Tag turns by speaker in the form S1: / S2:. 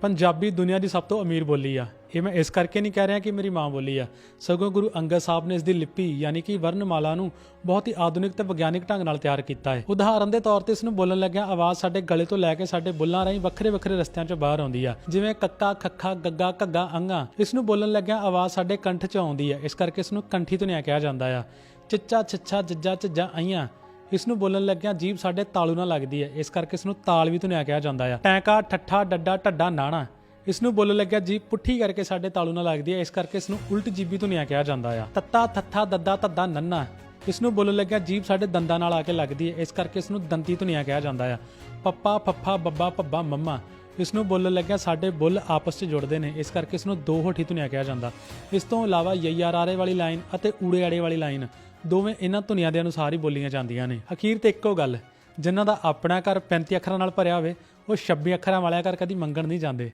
S1: ਪੰਜਾਬੀ ਦੁਨੀਆ ਦੀ ਸਭ ਤੋਂ ਅਮੀਰ ਬੋਲੀ ਆ। ਇਹ ਮੈਂ ਇਸ ਕਰਕੇ ਨਹੀਂ ਕਹਿ ਰਿਹਾ ਕਿ ਮੇਰੀ ਮਾਂ ਬੋਲੀ ਆ। ਸਗੋਂ ਗੁਰੂ ਅੰਗਦ ਸਾਹਿਬ ਨੇ ਇਸ ਦੀ ਲਿਪੀ ਯਾਨੀ ਕਿ ਵਰਣਮਾਲਾ ਨੂੰ ਬਹੁਤ ਹੀ ਆਧੁਨਿਕ ਤੇ ਵਿਗਿਆਨਿਕ ਢੰਗ ਨਾਲ ਤਿਆਰ ਕੀਤਾ ਹੈ। ਉਦਾਹਰਨ ਦੇ ਤੌਰ ਤੇ ਇਸ ਨੂੰ ਬੋਲਣ ਲੱਗਿਆਂ ਆਵਾਜ਼ ਸਾਡੇ ਗਲੇ ਤੋਂ ਲੈ ਕੇ ਸਾਡੇ ਬੁੱਲਾਂ ਰਾਹੀਂ ਵੱਖਰੇ ਵੱਖਰੇ ਰਸਤਿਆਂ 'ਚੋਂ ਬਾਹਰ ਆਉਂਦੀ ਆ। ਜਿਵੇਂ ਕੱਕਾ, ਖੱਖਾ, ਗੱਗਾ, ਘੱਗਾ, ਅੰਗਾ। ਇਸ ਨੂੰ ਬੋਲਣ ਲੱਗਿਆਂ ਆਵਾਜ਼ ਸਾਡੇ ਕੰਠ 'ਚ ਆਉਂਦੀ ਹੈ ਇਸ ਕਰਕੇ ਇਸ ਨੂੰ ਕੰਠੀ ਧੁਨੀਆ ਕਿਹਾ ਜਾਂਦਾ ਆ। ਚਿੱਚਾ, ਛਿੱਛਾ, ਜੱਜਾ ਝੱਜਾ ਆਈਆਂ ਇਸ ਨੂੰ ਬੋਲਣ ਲੱਗਿਆਂ ਜੀਭ ਸਾਡੇ ਤਾਲੂ ਨਾਲ ਲੱਗਦੀ ਹੈ। ਇਸ ਕਰਕੇ ਇਸ ਨੂੰ ਤਾਲ ਵੀ ਧੁਨਿਆ ਕਿਹਾ ਜਾਂਦਾ ਆ। ਟੈਂਕਾ, ਠੱਠਾ, ਡੱਡਾ, ਢੱਡਾ, ਨਾਣਾ। ਇਸ ਨੂੰ ਬੋਲਣ ਲੱਗਿਆ ਜੀਭ ਪੁੱਠੀ ਕਰਕੇ ਸਾਡੇ ਤਾਲੂ ਨਾਲ ਲੱਗਦੀ ਹੈ। ਇਸ ਕਰਕੇ ਇਸ ਨੂੰ ਉਲਟ ਜੀਭੀ ਧੁਨਿਆ ਕਿਹਾ ਜਾਂਦਾ ਆ। ਤੱਤਾ ਥੱਥਾ ਦੱਦਾ, ਧੱਦਾ, ਨੰਨਾ। ਇਸ ਨੂੰ ਬੋਲਣ ਲੱਗਿਆ ਜੀਭ ਸਾਡੇ ਦੰਦਾਂ ਨਾਲ ਆ ਕੇ ਲੱਗਦੀ ਹੈ। ਇਸ ਕਰਕੇ ਇਸ ਨੂੰ ਦੰਤੀ ਧੁਨਿਆ ਕਿਹਾ ਜਾਂਦਾ ਆ। ਪੱਪਾ, ਫੱਫਾ, ਬੱਬਾ, ਭੱਬਾ, ਮੰਮਾ। ਇਸ ਨੂੰ ਬੋਲਣ ਲੱਗਿਆ, ਸਾਡੇ ਬੁੱਲ ਆਪਸ 'ਚ ਜੁੜਦੇ ਨੇ। ਇਸ ਕਰਕੇ ਇਸ ਨੂੰ ਦੋ ਹੋਠੀ ਧੁਨੀਆ ਕਿਹਾ ਜਾਂਦਾ। ਇਸ ਤੋਂ ਇਲਾਵਾ ਯਯਾਰਾਰੇ ਵਾਲੀ ਲਾਈਨ ਅਤੇ ਊੜੇ ਆੜੇ ਵਾਲੀ ਲਾਈਨ, ਦੋਵੇਂ ਇਹਨਾਂ ਧੁਨੀਆਂ ਦੇ ਅਨੁਸਾਰ ਹੀ ਬੋਲੀਆਂ ਜਾਂਦੀਆਂ ਨੇ। ਅਖੀਰ ਤੇ ਇੱਕੋ ਗੱਲ, ਜਿਨ੍ਹਾਂ ਦਾ ਆਪਣਾ ਘਰ 35 ਅੱਖਰਾਂ ਨਾਲ ਭਰਿਆ ਹੋਵੇ, ਉਹ 26 ਅੱਖਰਾਂ ਵਾਲਿਆ ਘਰ ਕਦੀ ਮੰਗਣ ਨਹੀਂ ਜਾਂਦੇ।